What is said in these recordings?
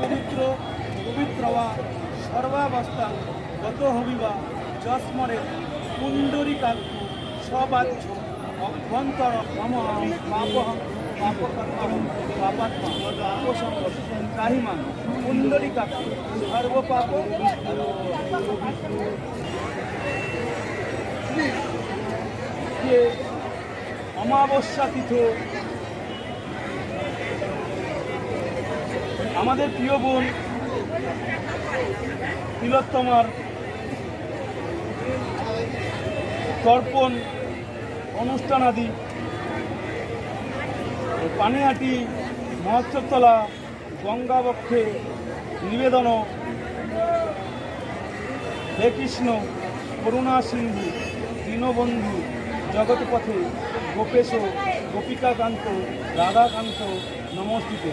পবিত্র বা সর্বাবস্থা গত হবিবা যস্মরে পুণ্ডরিকাক্ষ সবাচ্য অভ্যন্তর পাপাত্মা। পাপসঙ্গ পুণ্ডরিকাক্ষ সর্বপাপ। অমাবস্যা তীর্থ আমাদের প্রিয় বোন তিলোত্তমার তর্পণ অনুষ্ঠান আদি, পানিহাটি মহোৎসবতলা গঙ্গাবক্ষে নিবেদন হে কৃষ্ণ, করুণা সিন্ধু, দীনবন্ধু, জগৎপথে গোপেশ, গোপিকাকান্ত, রাধাকান্ত নমস্তিতে।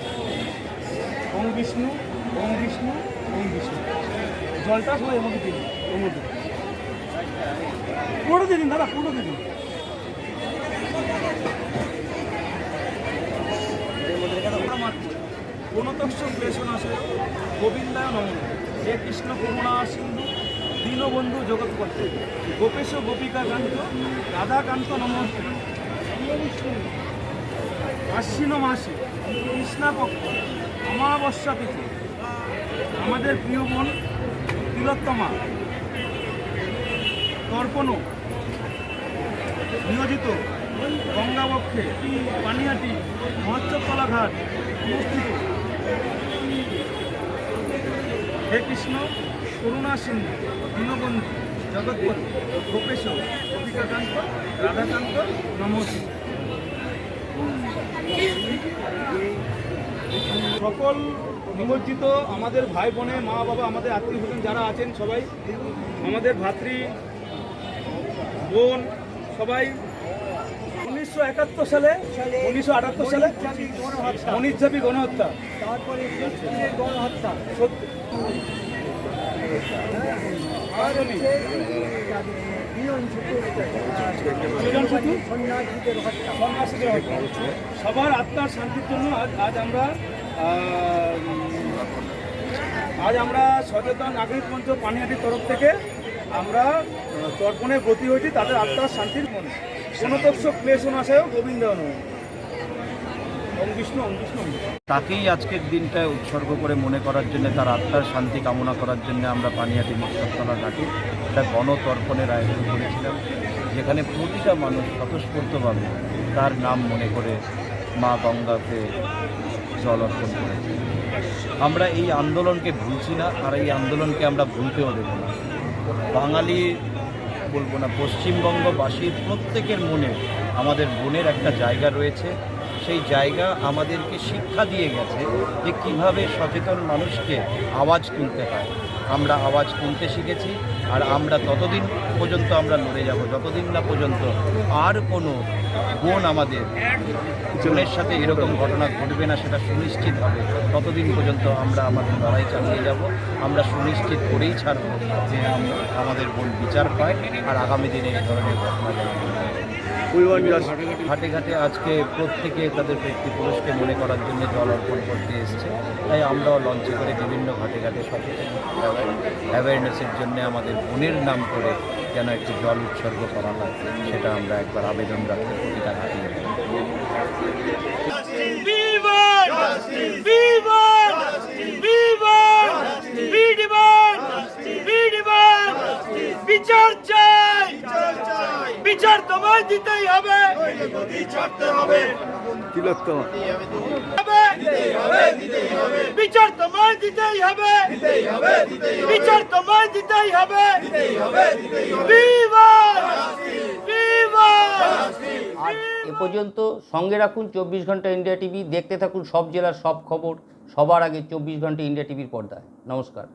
ওম বিষ্ণু ওম বিষ্ণু ওম বিষ্ণু। জলটা এর মধ্যে দিন ওর মধ্যে পুরো দিন, দাদা পুরো দিন। গোবিন্দায় কৃষ্ণ দীনবন্ধু গোপেশ আশ্বিন মাসে কৃষ্ণাপক্ষ অমাবস্যা তিথি। আমাদের প্রিয় বোন তিলোত্তমা তর্পণ নিয়োজিত, গঙ্গাবক্ষে পানিহাটি মহোৎসবতলা ঘাট উপস্থিত। হে কৃষ্ণ, করুণা সিন্ধু, দীনবন্ধু, জগৎপতি গোপেশ গোপিকাকান্ত, রাধাকান্ত নমস্তে সকল নিমজ্জিত আমাদের ভাই বোনে মা বাবা আমাদের আত্মীয় স্বজন যারা আছেন সবাই আমাদের ভাতৃ বোন সবাই উনিশশো একাত্তর সালে উনিশশো আটাত্তর সালে মনিজাবি গণহত্যা। তারপরে গণহত্যা। সত্য সবার আত্মার শান্তির জন্য আজ আজ আমরা আজ আমরা সচেতন নাগরিক মঞ্চ পানিহাটির তরফ থেকে আমরা তর্পণে ব্রতী হয়েছি তাদের আত্মার শান্তির মনে। কোনতক্ষ ক্লেশনাশয় গোবিন্দ নয় ওম বিষ্ণু ওম বিষ্ণু ওম বিষ্ণু। তাকেই আজকের দিনটায় উৎসর্গ করে মনে করার জন্য, তার আত্মার শান্তি কামনা করার জন্য আমরা পানিহাটি মস্তকতলা ঘাটে একটা গণতর্পণের আয়োজন করেছিলাম, যেখানে প্রতিটা মানুষ স্বতঃস্ফূর্তভাবে তার নাম মনে করে মা গঙ্গাকে জল অর্পণ করেছে। আমরা এই আন্দোলনকে ভুলছি না, আর এই আন্দোলনকে আমরা ভুলতেও দেব না। বাঙালি বলব না, পশ্চিমবঙ্গবাসীর প্রত্যেকের মনে আমাদের বোনের একটা জায়গা রয়েছে সেই জায়গা আমাদেরকে শিক্ষা দিয়ে গেছে যে কীভাবে সচেতন মানুষকে আওয়াজ তুলতে হয় আমরা আওয়াজ তুলতে শিখেছি আর আমরা ততদিন পর্যন্ত আমরা লড়ে যাব, যতদিন না পর্যন্ত আর কোনো বোন আমাদের জনের সাথে এরকম ঘটনা ঘটবে না সেটা সুনিশ্চিত হবে ততদিন পর্যন্ত আমরা আমাদের লড়াই চালিয়ে যাব, আমরা সুনিশ্চিত করেই ছাড়ব যে আমাদের বোন বিচার পায় আর আগামী দিনে এই ধরনের ঘটনা। ঘাটে ঘাটে আজকে প্রত্যেকে তাদের ব্যক্তিপুরুষকে মনে করার জন্য জল অর্পণ করতে এসছে। তাই আমরাও লঞ্চে করে বিভিন্ন ঘাটে ঘাটে সচেতন অ্যাওয়ারনেসের জন্য আমাদের বোনের নাম করে যেন একটি জল উৎসর্গ করা হয়, সেটা আমরা একবার আবেদন রাখতে প্রতিটা ঘাটে বিচার চাই বিচার তোমায় দিতেই হবে। হবে বিচার তোমায় দিতেই হবে। বিচার তোমায় দিতেই হবে। এ পর্যন্ত সঙ্গে রাখুন চব্বিশ ঘণ্টা ইন্ডিয়া টিভি। দেখতে থাকুন সব জেলার সব খবর। সবার আগে চব্বিশ ঘণ্টা ইন্ডিয়া টিভির পর্দায়। নমস্কার।